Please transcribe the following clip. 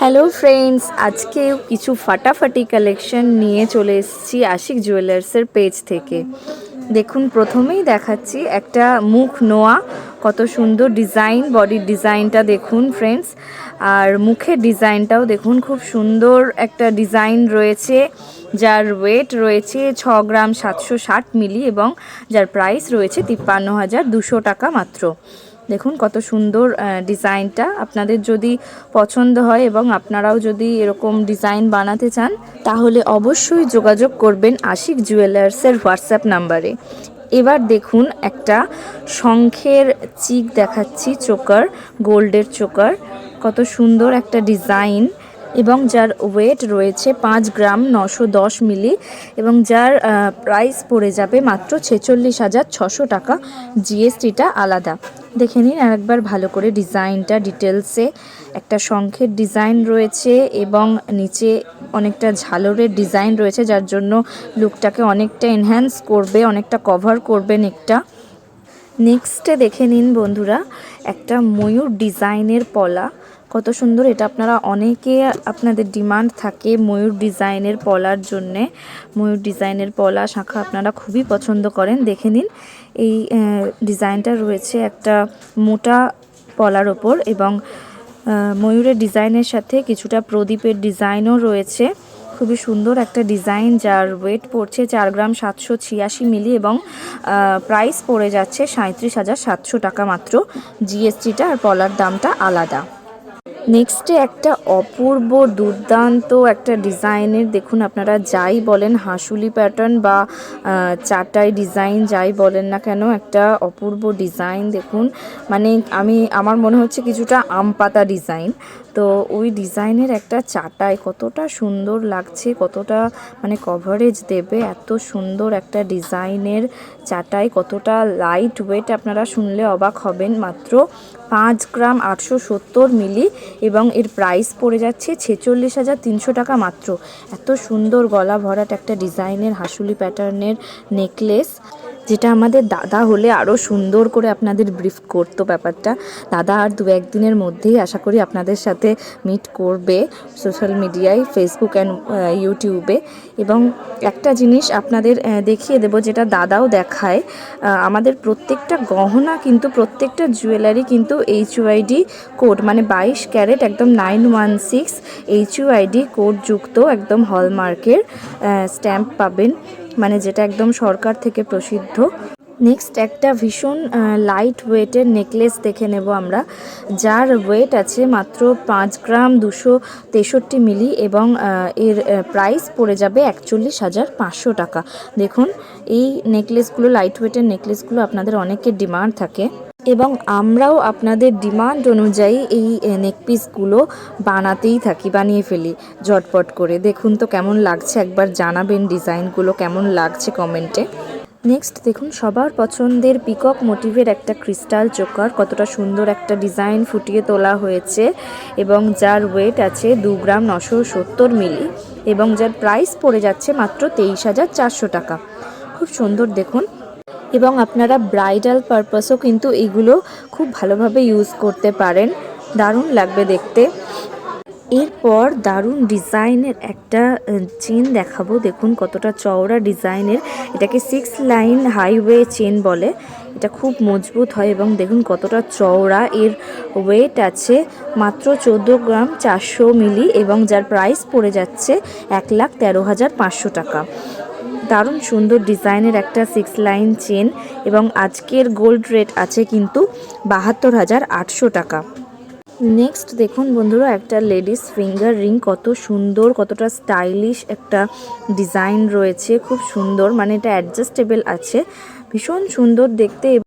Hello friends আজকেও কিছু ফাটাফাটি কালেকশন নিয়ে চলে এসেছি আশিক জুয়েলার্সের পেজ থেকে। দেখুন, প্রথমেই দেখাচ্ছি একটা মুখ নোয়া। কত সুন্দর ডিজাইন বডির ডিজাইনটা দেখুন ফ্রেন্ডস আর মুখের ডিজাইনটাও দেখুন, খুব সুন্দর একটা ডিজাইন রয়েছে। যার ওয়েট রয়েছে ছ গ্রাম সাতশো ষাট মিলি এবং যার প্রাইস রয়েছে তিপ্পান্ন হাজার দুশো টাকা মাত্র। দেখুন কত সুন্দর ডিজাইনটা। আপনাদের যদি পছন্দ হয় এবং আপনারাও যদি এরকম ডিজাইন বানাতে চান, তাহলে অবশ্যই যোগাযোগ করবেন আশিক জুয়েলার্সের হোয়াটসঅ্যাপ নাম্বারে। এবার দেখুন একটা শঙ্খের চিক দেখাচ্ছি, চোকার, গোল্ডের চোকার। কত সুন্দর একটা ডিজাইন। এবং যার ওয়েট রয়েছে পাঁচ গ্রাম নশো দশ মিলি এবং যার প্রাইস পড়ে যাবে মাত্র ছেচল্লিশ হাজার ছশো টাকা। জিএসটিটা আলাদা। দেখে নিন আরেকবার ভালো করে ডিজাইনটা, ডিটেলসে। একটা শঙ্খের ডিজাইন রয়েছে এবং নিচে অনেকটা ঝালরের ডিজাইন রয়েছে, যার জন্য লুকটাকে অনেকটা এনহ্যান্স করবে, অনেকটা কভার করবে নেকটা। নেক্সটে দেখে নিন বন্ধুরা, একটা ময়ূর ডিজাইনের পলা। কত সুন্দর, এটা আপনারা অনেকে আপনাদের ডিমান্ড থাকে ময়ূর ডিজাইনের পলার জন্যে। ময়ূর ডিজাইনের পলা শাখা আপনারা খুবই পছন্দ করেন, দেখে নিন। এই ডিজাইনটা রয়েছে একটা মোটা পলার ওপর এবং ময়ূরের ডিজাইনের সাথে কিছুটা প্রদীপের ডিজাইনও রয়েছে। খুবই সুন্দর একটা ডিজাইন, যার ওয়েট পড়ছে চার গ্রাম সাতশো ছিয়াশি মিলি এবং প্রাইস পড়ে যাচ্ছে সাঁত্রিশ হাজার সাতশো টাকা মাত্র। জিএসটিটা আর পলার দামটা আলাদা। নেক্সটে একটা অপূর্ব, দুর্দান্ত একটা ডিজাইনের, দেখুন আপনারা যাই বলেন হাঁসুলি প্যাটার্ন বা চাটাই ডিজাইন যাই বলেন না কেন, একটা অপূর্ব ডিজাইন দেখুন। মানে আমি, আমার মনে হচ্ছে কিছুটা আম পাতা ডিজাইন তো ওই ডিজাইনের একটা চাটাই কতটা সুন্দর লাগছে, কতটা মানে কভারেজ দেবে, এত সুন্দর একটা ডিজাইনের চাটাই, কতটা লাইট ওয়েট আপনারা শুনলে অবাক হবেন। মাত্র পাঁচ গ্রাম আটশো সত্তর মিলি এবং এর প্রাইস পড়ে যাচ্ছে ছেচল্লিশ হাজার তিনশো টাকা মাত্র। এত সুন্দর গলা ভরাট একটা ডিজাইনের হাসুলি প্যাটার্নের নেকলেস যেটা আমাদের দাদা হলে আরও সুন্দর করে আপনাদের ব্রিফ করতো ব্যাপারটা। দাদা আর দু একদিনের মধ্যেই আশা করি আপনাদের সাথে মিট করবে সোশ্যাল মিডিয়ায় ফেসবুক অ্যান্ড ইউটিউবে এবং একটা জিনিস আপনাদের দেখিয়ে দেবো যেটা দাদাও দেখায় আমাদের প্রত্যেকটা গহনা কিন্তু, প্রত্যেকটা জুয়েলারি কিন্তু এইচ ইউআইডি কোড মানে বাইশ ক্যারেট, একদম nine one six H UID code যুক্ত একদম হলমার্কের স্ট্যাম্প পাবেন। মানে যেটা একদম সরকার থেকে প্রসিদ্ধ। নেক্সট একটা ভীষণ লাইট ওয়েটের নেকলেস দেখে নেব আমরা। যার ওয়েট আছে মাত্র পাঁচ গ্রাম দুশো তেষট্টি মিলি এবং এর প্রাইস পড়ে যাবে একচল্লিশ হাজার পাঁচশো টাকা। দেখুন, এই নেকলেসগুলো লাইট ওয়েটের নেকলেসগুলো আপনাদের অনেকের ডিমান্ড থাকে। এবং আমরাও আপনাদের ডিমান্ড অনুযায়ী এই নেকপিসগুলো বানাতেই থাকি, বানিয়ে ফেলি, ঝটপট করে। দেখুন তো কেমন লাগছে, একবার জানাবেন ডিজাইনগুলো কেমন লাগছে কমেন্টে। নেক্সট দেখুন, সবার পছন্দের পিকক মোটিভের একটা ক্রিস্টাল চোকার, কতটা সুন্দর একটা ডিজাইন ফুটিয়ে তোলা হয়েছে এবং যার ওয়েট আছে দু গ্রাম নশো সত্তর মিলি এবং যার প্রাইস পড়ে যাচ্ছে মাত্র তেইশ হাজার চারশো টাকা। খুব সুন্দর দেখুন। এবং আপনারা ব্রাইডাল পারপাসও কিন্তু এগুলো খুব ভালোভাবে ইউজ করতে পারেন। দারুণ লাগবে দেখতে। এরপর দারুণ ডিজাইনের একটা চেন দেখাবো। দেখুন কতটা চওড়া ডিজাইনের। এটাকে সিক্স লাইন হাইওয়ে চেন বলে। এটা খুব মজবুত হয় এবং দেখুন কতটা চওড়া। এর ওয়েট আছে মাত্র চোদ্দ গ্রাম চারশো মিলি এবং যার প্রাইস পড়ে যাচ্ছে এক লাখ তেরো হাজার পাঁচশো টাকা। দারুণ সুন্দর ডিজাইনের একটা সিক্স লাইন চেন এবং আজকের গোল্ড রেট আছে কিন্তু বাহাত্তর হাজার আটশো টাকা। নেক্সট দেখুন বন্ধুরা, একটা লেডিস ফিঙ্গার রিং কত সুন্দর, কতটা স্টাইলিশ একটা ডিজাইন রয়েছে, খুব সুন্দর মানে এটা অ্যাডজাস্টেবল আছে, ভীষণ সুন্দর দেখতে।